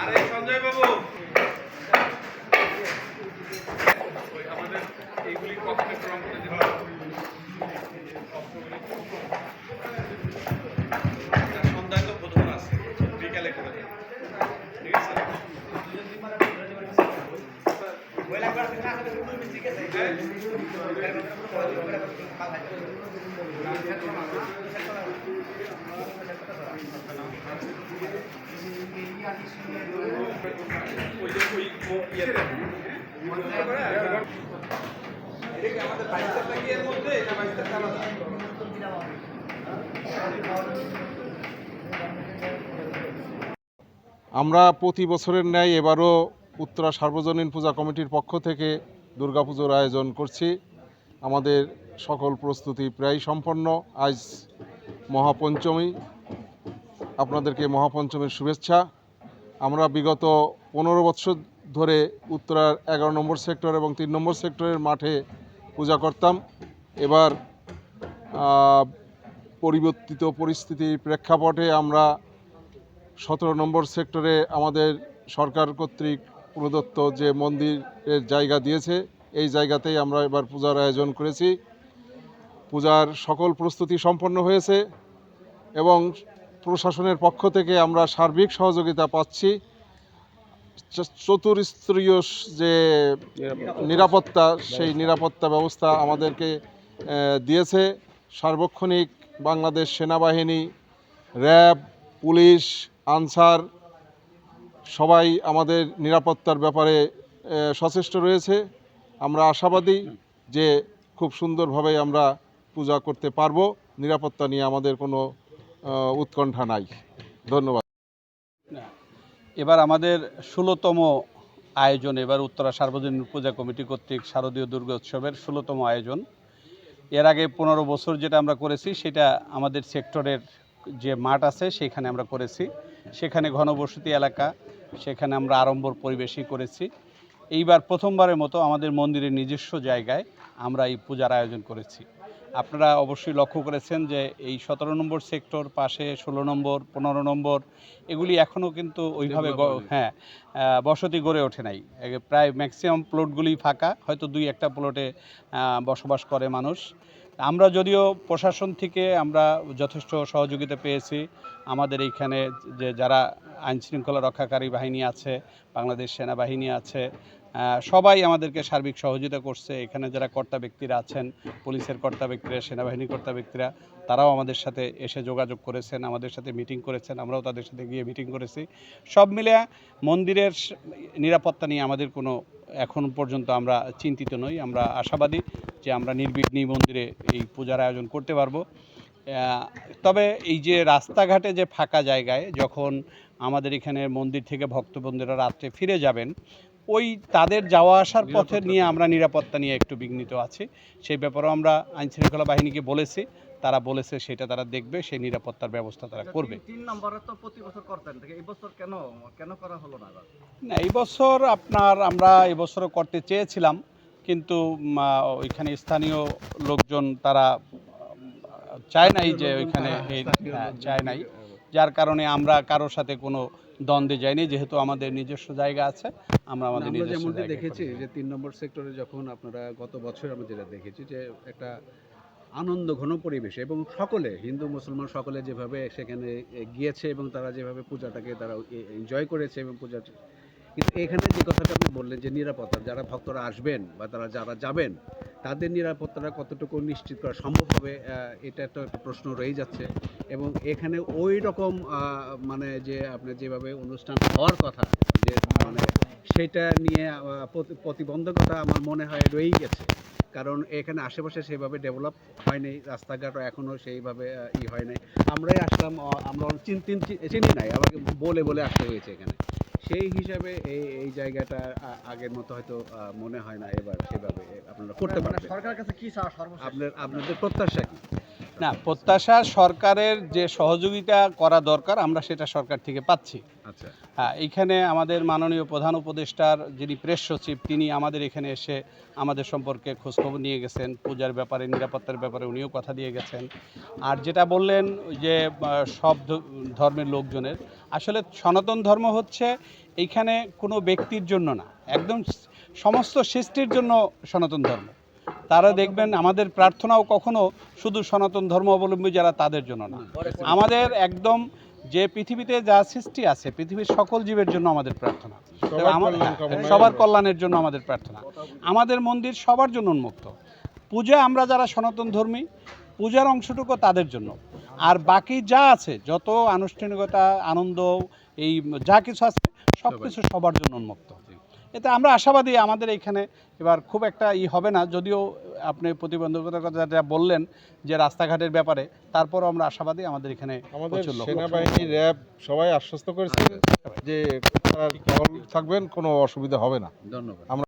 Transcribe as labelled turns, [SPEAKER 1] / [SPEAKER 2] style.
[SPEAKER 1] আরে সঞ্জয় বাবু।
[SPEAKER 2] আমরা প্রতি বছরের ন্যায় এবারও উত্তরা সার্বজনীন পূজা কমিটির পক্ষ থেকে দুর্গাপুজোর আয়োজন করছি। আমাদের সকল প্রস্তুতি প্রায় সম্পন্ন। আজ মহাপঞ্চমী। আপনাদেরকে মহাপঞ্চমীর শুভেচ্ছা। আমরা বিগত পনেরো বছর ধরে উত্তরার এগারো নম্বর সেক্টর এবং তিন নম্বর সেক্টরের মাঠে পূজা করতাম। এবার পরিবর্তিত পরিস্থিতির প্রেক্ষাপটে আমরা সতেরো নম্বর সেক্টরে আমাদের সরকার কর্তৃক প্রদত্ত যে মন্দিরের জায়গা দিয়েছে, এই জায়গাতেই আমরা এবার পূজার আয়োজন করেছি। পূজার সকল প্রস্তুতি সম্পন্ন হয়েছে এবং প্রশাসনের পক্ষ থেকে আমরা সার্বিক সহযোগিতা পাচ্ছি। চতুর্স্তরীয় যে নিরাপত্তা, সেই নিরাপত্তা ব্যবস্থা আমাদেরকে দিয়েছে। সার্বক্ষণিক বাংলাদেশ সেনাবাহিনী, র্যাব, পুলিশ, আনসার, সবাই আমাদের নিরাপত্তার ব্যাপারে সচেষ্ট রয়েছে। আমরা আশাবাদী যে খুব সুন্দরভাবে আমরা পূজা করতে পারব। নিরাপত্তা নিয়ে আমাদের কোনো উৎকণ্ঠা নাই। ধন্যবাদ।
[SPEAKER 3] এবার আমাদের ষোলোতম আয়োজন, এবার উত্তরা সার্বজনীন পূজা কমিটি কর্তৃক শারদীয় দুর্গোৎসবের ষোলোতম আয়োজন। এর আগে পনেরো বছর যেটা আমরা করেছি, সেটা আমাদের সেক্টরের যে মাঠ আছে, সেখানে আমরা করেছি। সেখানে ঘনবসতি এলাকা, সেখানে আমরা আড়ম্বর পরিবেশই করেছি। এইবার প্রথমবারের মতো আমাদের মন্দিরের নিজস্ব জায়গায় আমরা এই পূজার আয়োজন করেছি। আপনারা অবশ্যই লক্ষ্য করেছেন যে এই সতেরো নম্বর সেক্টর পাশে ষোলো নম্বর পনেরো নম্বর এগুলি এখনও কিন্তু ওইভাবে হ্যাঁ বসতি গড়ে ওঠে নাই। প্রায় ম্যাক্সিমাম প্লটগুলি ফাঁকা হয়তো দুই একটা প্লটে বসবাস করে মানুষ। আমরা যদিও প্রশাসন থেকে আমরা যথেষ্ট সহযোগিতা পেয়েছি। আমাদের এইখানে যে যারা আইনশৃঙ্খলা রক্ষাকারী বাহিনী আছে বাংলাদেশ সেনাবাহিনী আছে সবাই আমাদেরকে সার্বিক সহযোগিতা করছে। এখানে যারা কর্তা ব্যক্তিরা আছেন, পুলিশের কর্তা ব্যক্তিরা, সেনাবাহিনীর কর্তা ব্যক্তিরা, তারাও আমাদের সাথে এসে যোগাযোগ করেছেন, আমাদের সাথে মিটিং করেছেন, আমরাও তাদের সাথে গিয়ে মিটিং করেছি। সব মিলে মন্দিরের নিরাপত্তা নিয়ে আমাদের কোনো এখন পর্যন্ত আমরা চিন্তিত নই। আমরা আশাবাদী যে আমরা নির্বিঘ্নেই মন্দিরে এই পূজার আয়োজন করতে পারব। তবে এই যে রাস্তাঘাটে যে ফাঁকা জায়গায়, যখন আমাদের এখানে মন্দির থেকে ভক্তবন্ধুরা রাত্রে ফিরে যাবেন ওই তাদের যাওয়া আসার পথে নিয়ে আমরা নিরাপত্তা নিয়ে একটু বিঘ্নিত আছি। সেই ব্যাপারেও আমরা আইনশৃঙ্খলা বাহিনীকে বলেছি। তারা বলেছে সেটা তারা দেখবে সেই নিরাপত্তার ব্যবস্থা তারা করবে।
[SPEAKER 4] তিন- তিন নম্বরে তো প্রতি বছর করতেন। এই বছর কেন? কেন করা হলো না এবার?
[SPEAKER 3] না এই বছর আপনার আমরা এই বছরও করতে চেয়েছিলাম কিন্তু ওইখানে স্থানীয় লোকজন তারা চায় নাই যে ওইখানে হ্যাঁ, চায় নাই। যার কারণে আমরা কারোর সাথে কোনো দ্বন্দ্বে যাইনি যেহেতু আমাদের নিজস্ব জায়গা আছে আমরা আমাদের নিজস্ব
[SPEAKER 5] দেখেছি যে তিন নম্বর সেক্টরে যখন আপনারা গত বছর আমরা যেটা দেখেছি যে একটা আনন্দ ঘন পরিবেশ এবং সকলে হিন্দু মুসলমান সকলে যেভাবে সেখানে গিয়েছে এবং তারা যেভাবে পূজাটাকে তারা এনজয় করেছে এবং পূজা কিন্তু এখানে যে কথাটা আপনি বললেন যে নিরাপত্তা যারা ভক্তরা আসবেন বা তারা যারা যাবেন তাদের নিরাপত্তাটা কতটুকু নিশ্চিত করা সম্ভব হবে এটা তো একটা প্রশ্ন রয়েই যাচ্ছে। এবং এখানে ওই রকম মানে যে আপনার যেভাবে অনুষ্ঠান হওয়ার কথা, যে মানে সেটা নিয়ে প্রতিবন্ধকতা আমার মনে হয় রয়েই গেছে। কারণ এখানে আশেপাশে সেভাবে ডেভেলপ হয়নি, রাস্তাঘাটও এখনও সেইভাবে ই হয় নাই। আমরাই আসলাম আমরা চিন- চিনি নাই, আমাকে বলে বলে আসতে হয়েছে এখানে। সেই হিসাবে এই এই জায়গাটা আগের মতো হয়তো আহ, মনে হয় না এবার সেভাবে আপনারা করতে
[SPEAKER 4] পারেন
[SPEAKER 5] পারবেন।
[SPEAKER 4] সরকারের কাছে কি
[SPEAKER 5] আপনার আপনাদের প্রত্যাশা কি?
[SPEAKER 3] না প্রত্যাশা সরকারের যে সহযোগিতা করা দরকার আমরা সেটা সরকার থেকে পাচ্ছি।
[SPEAKER 5] আচ্ছা।
[SPEAKER 3] হ্যাঁ এইখানে আমাদের মাননীয় প্রধান উপদেষ্টার যিনি প্রেস সচিব তিনি আমাদের এখানে এসে আমাদের সম্পর্কে খোঁজখবর নিয়ে গেছেন পূজার ব্যাপারে নিরাপত্তার ব্যাপারে উনিও কথা দিয়ে গেছেন। আর যেটা বললেন যে সব ধর্মের লোকজনের আসলে সনাতন ধর্ম হচ্ছে এইখানে কোনো ব্যক্তির জন্য না একদম সমস্ত সৃষ্টির জন্য সনাতন ধর্ম। তারা দেখবেন আমাদের প্রার্থনাও কখনো শুধু সনাতন ধর্ম অবলম্বী যারা তাদের জন্য না। আমাদের একদম যে পৃথিবীতে যা সৃষ্টি আছে পৃথিবীর সকল জীবের জন্য আমাদের প্রার্থনা।
[SPEAKER 2] সবার
[SPEAKER 3] সবার কল্যাণের জন্য আমাদের প্রার্থনা। আমাদের মন্দির সবার জন্য উন্মুক্ত। পূজা আমরা যারা সনাতন ধর্মী পূজার অংশটুকু তাদের জন্য। আর বাকি যা আছে যত আনুষ্ঠানিকতা আনন্দ এই যা কিছু আছে সব কিছু সবার জন্য উন্মুক্ত। এতে আমরা আশাবাদী আমাদের এইখানে এবার খুব একটা ই হবে না। যদিও আপনি প্রতিবন্ধকতার কথা যা বললেন যে রাস্তাঘাটের ব্যাপারে তারপরও আমরা আশাবাদী আমাদের এখানে
[SPEAKER 2] আমাদের সেনাবাহিনী র্যাব সবাই আশ্বস্ত করেছে যে থাকবেন কোনো অসুবিধা হবে না।
[SPEAKER 5] ধন্যবাদ।
[SPEAKER 2] আমরা